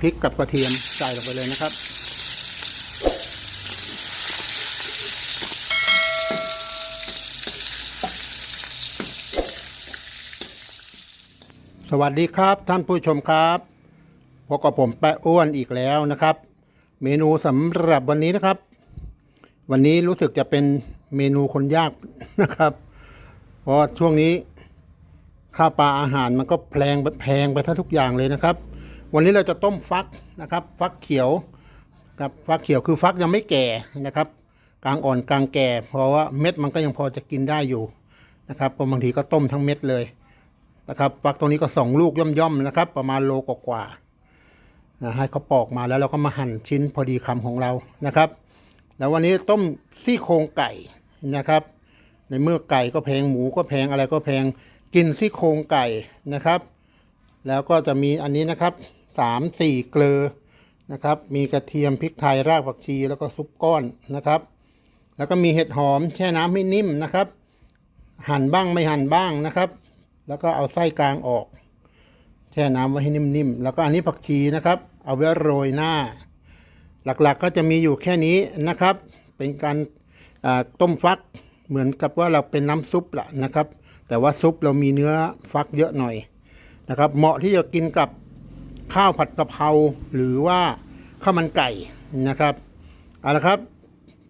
พริกกับกระเทียมใส่ลงไปเลยนะครับ สวัสดีครับท่านผู้ชมครับพบกับผมแปะอ้วนอีกแล้วนะครับ เมนูสำหรับวันนี้นะครับ วันนี้รู้สึกจะเป็นเมนูคนยากนะครับ เพราะช่วงนี้ค่าปลาอาหารมันก็แพงแพงไปทั้งทุกอย่างเลยนะครับ วันนี้เราจะต้มฟักนะครับ ฟักเขียวกับฟักเขียวคือฟักยังไม่แก่นะครับกลางอ่อนกลางแก่ เพราะว่าเม็ดมันก็ยังพอจะกินได้อยู่นะครับบางทีก็ต้มทั้งเม็ดเลยนะครับ ฟักตรงนี้ก็สองลูกย่อมๆนะครับ ประมาณโลกว่าๆนะให้เขาปอกมาแล้วเราก็มาหั่นชิ้นพอดีคำของเรานะครับ แล้ววันนี้ต้มซี่โครงไก่นะครับ ในเมื่อไก่ก็แพงหมูก็แพงอะไรก็แพงกินซี่โครงไก่นะครับ แล้วก็จะมีอันนี้นะครับ สามสี่เกลือนะครับ มีกระเทียมพริกไทยรากผักชีแล้วก็ซุปก้อนนะครับ แล้วก็มีเห็ดหอมแช่น้ำให้นิ่มนะครับ หั่นบ้างไม่หั่นบ้างนะครับ แล้วก็เอาไส้กลางออก แช่น้ำไว้ให้นิ่มๆแล้วก็อันนี้ผักชีนะครับ เอาไว้โรยหน้า หลักๆก็จะมีอยู่แค่นี้นะครับ เป็นการต้มฟักเหมือนกับว่าเราเป็นน้ำซุปละนะครับ แต่ว่าซุปเรามีเนื้อฟักเยอะหน่อยนะครับ เหมาะที่จะกินกับ ข้าวผัดกะเพราหรือว่าข้าวมันไก่นะครับเอาละครับ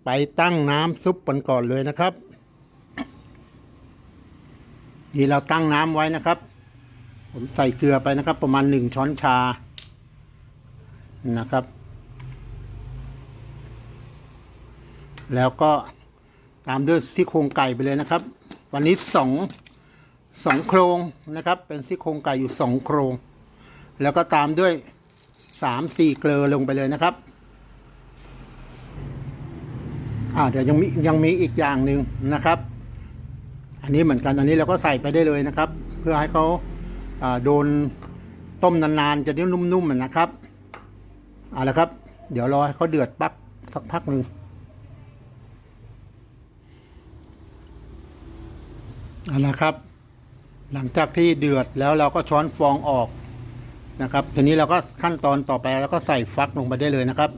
ไปตั้งน้ำซุปกันก่อนเลยนะครับนี่เราตั้งน้ำไว้นะครับ ผมใส่เกลือไปนะครับ ประมาณหนึ่งช้อนชานะครับ แล้วก็ตามด้วยซี่โครงไก่ไปเลยนะครับ วันนี้สองสองโครงนะครับ เป็นซี่โครงไก่อยู่สองโครง แล้วก็ตามด้วยสามสี่เกลือลงไปเลยนะครับอ่าเดี๋ยวยังมียังมีอีกอย่างหนึ่งนะครับ อันนี้เหมือนกันอันนี้เราก็ใส่ไปได้เลยนะครับ เพื่อให้เขาอ่าโดนต้มนานๆจะได้นุ่มๆนะครับเอาละครับ เดี๋ยวรอให้เขาเดือดปักสักพักหนึ่งเอาละครับ หลังจากที่เดือดแล้วเราก็ช้อนฟองออก นะครับทีนี้เราก็ขั้นตอนต่อไปแล้วก็ใส่ฟักลงไปได้เลยนะครับ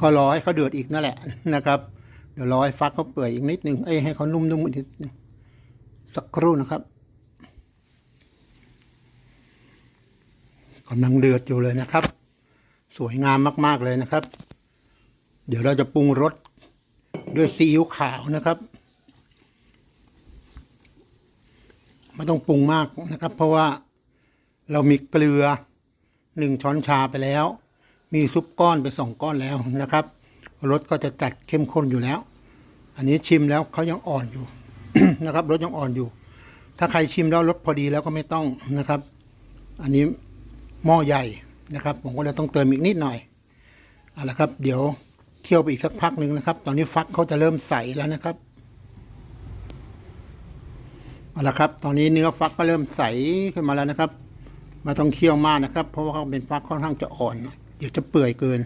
ก็รอให้เขาเดือดอีกนั่นแหละนะครับ เดี๋ยวรอให้ฟักเขาเปื่อยอีกนิดนึงเอ้ให้เขานุ่มๆอีกนิดนึงสักครู่นะครับกำลังเดือดอยู่เลยนะครับ สวยงามมาก ๆ เลยนะครับ เดี๋ยวเราจะปรุงรสด้วยซีอิ๊วขาวนะครับ ไม่ต้องปรุงมากนะครับ เพราะว่าเรามีเกลือหนึ่งช้อนชาไปแล้ว มีซุปก้อนไปสองก้อนแล้วนะครับรสก็จะจัดเข้มข้นอยู่แล้ว อันนี้ชิมแล้วเขายังอ่อนอยู่นะครับรสยังอ่อนอยู่ ถ้าใครชิมแล้วรสพอดีแล้วก็ไม่ต้องนะครับ อันนี้หม้อใหญ่นะครับ ผมก็เลยต้องเติมอีกนิดหน่อยเอาละครับ เดี๋ยวเคี่ยวไปอีกสักพักหนึ่งนะครับ ตอนนี้ฟักเขาจะเริ่มใสแล้วนะครับ เอาละครับ ตอนนี้เนื้อฟักก็เริ่มใสขึ้นมาแล้วนะครับไม่ต้องเคี่ยวมากนะครับ เพราะว่าเขาเป็นฟักค่อนข้างจะอ่อน เดี๋ยวจะเปื่อยเกิน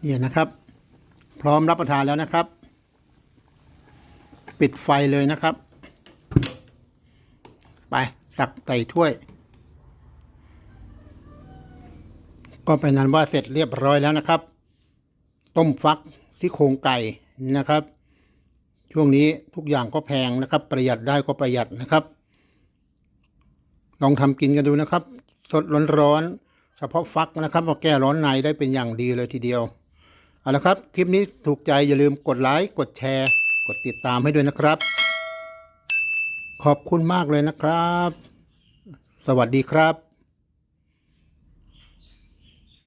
เนี่ยนะครับ พร้อมรับประทานแล้วนะครับ ปิดไฟเลยนะครับ ไปตักใส่ถ้วย ก็เป็นนั้นว่าเสร็จเรียบร้อยแล้วนะครับ ต้มฟักซี่โครงไก่นะครับ ช่วงนี้ทุกอย่างก็แพงนะครับ ประหยัดได้ก็ประหยัดนะครับ ลองทำกินกันดูนะครับ สดร้อนๆเฉพาะฟักนะครับมาแก้ร้อนในได้เป็นอย่างดีเลยทีเดียวเอาละครับ คลิปนี้ถูกใจอย่าลืมกดไลค์กดแชร์ กดติดตามให้ด้วยนะครับ ขอบคุณมากเลยนะครับ สวัสดีครับ